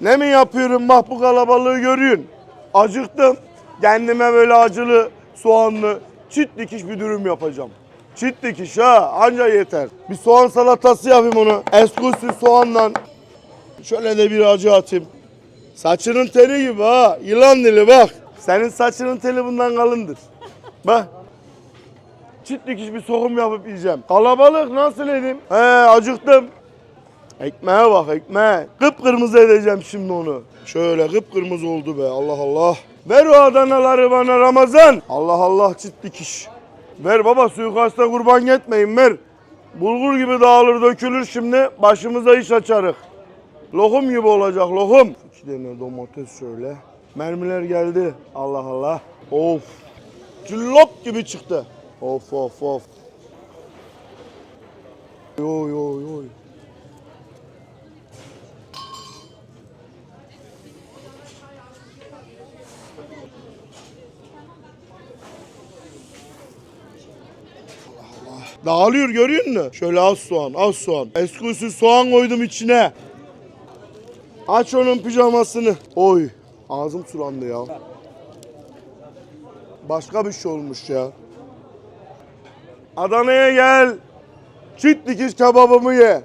Ne mi yapıyorum bak bu kalabalığı görüyorsun. Acıktım. Kendime böyle acılı, soğanlı, çit dikiş bir dürüm yapacağım. Çit dikiş ha anca yeter. Bir soğan salatası yapayım onu. Eskusi soğanla. Şöyle de bir acı atayım. Saçının teli gibi ha. Yılan dili bak. Senin saçının teli bundan kalındır. Bak. Çit dikiş bir sokum yapıp yiyeceğim. Kalabalık nasıl edeyim? He acıktım. Ekmeğe bak ekmeğe. Kıpkırmızı edeceğim şimdi onu. Şöyle kıpkırmızı oldu be Allah Allah. Ver o Adanaları bana Ramazan. Allah Allah çit dikiş. Ver baba suikasta kurban gitmeyin ver. Bulgur gibi dağılır dökülür şimdi başımıza iş açarık. Lokum gibi olacak lokum. İki tane domates şöyle. Mermiler geldi. Allah Allah. Of. Cillop gibi çıktı. Of of of. Yo yo yo. Dağılıyor görüyor musun? Şöyle az soğan, az soğan. Eski soğan koydum içine. Aç onun pijamasını. Oy, ağzım sulandı ya. Başka bir şey olmuş ya. Adana'ya gel. Çit dikiş kebabımı ye.